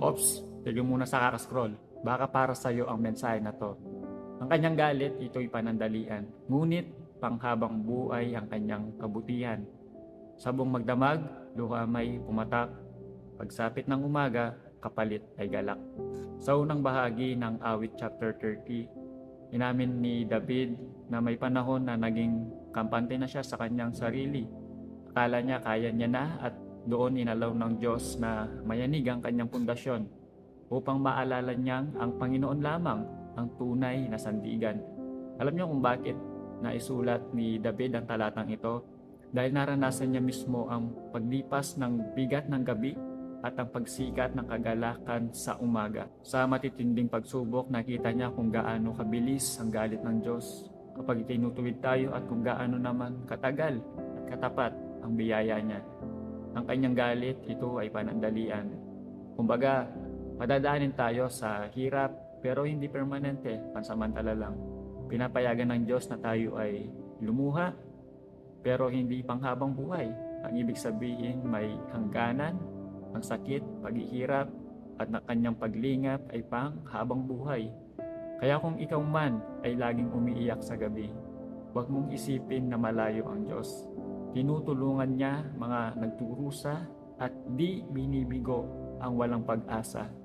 Ops, tigil muna sa kakascroll. Baka para sa iyo ang mensahe na to. Ang kanyang galit, ito'y panandalian. Ngunit, panghabang buhay ang kanyang kabutihan. Sabong magdamag, luha may pumatak. Pagsapit ng umaga, kapalit ay galak. Sa unang bahagi ng awit chapter 30, inamin ni David na may panahon na naging kampante na siya sa kanyang sarili. Akala niya kaya niya na at doon inalaw ng Diyos na mayanig ang kanyang pundasyon upang maalala niyang ang Panginoon lamang ang tunay na sandigan. Alam niyo kung bakit naisulat ni David ang talatang ito? Dahil naranasan niya mismo ang paglipas ng bigat ng gabi at ang pagsikat ng kagalakan sa umaga. Sa matitinding pagsubok, nakita niya kung gaano kabilis ang galit ng Diyos kapag tinutuwid tayo at kung gaano naman katagal at katapat ang biyaya niya. Ang kanyang galit, ito ay panandalian. Kumbaga, madadaanin tayo sa hirap pero hindi permanente, pansamantala lang. Pinapayagan ng Diyos na tayo ay lumuha pero hindi panghabang buhay. Ang ibig sabihin may hangganan, ang sakit, paghihirap, at na kanyang paglingap ay panghabang buhay. Kaya kung ikaw man ay laging umiiyak sa gabi, huwag mong isipin na malayo ang Diyos. Tinutulungan niya mga nagturusa at di binibigo ang walang pag-asa.